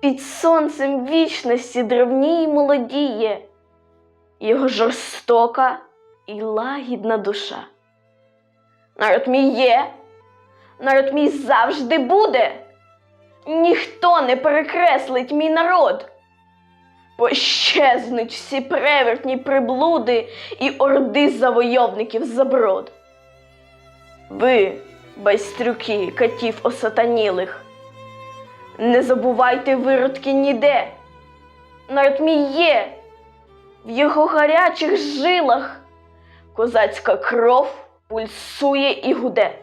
Під сонцем вічності древній молодіє, його жорстока і лагідна душа. Народ мій є, народ мій завжди буде. Ніхто не перекреслить мій народ. Пощезнуть всі превертні приблуди і орди завойовників заброд. Ви, байстрюки, катів осатанілих, не забувайте виродки ніде. Народ мій є, в його гарячих жилах козацька кров пульсує і гуде.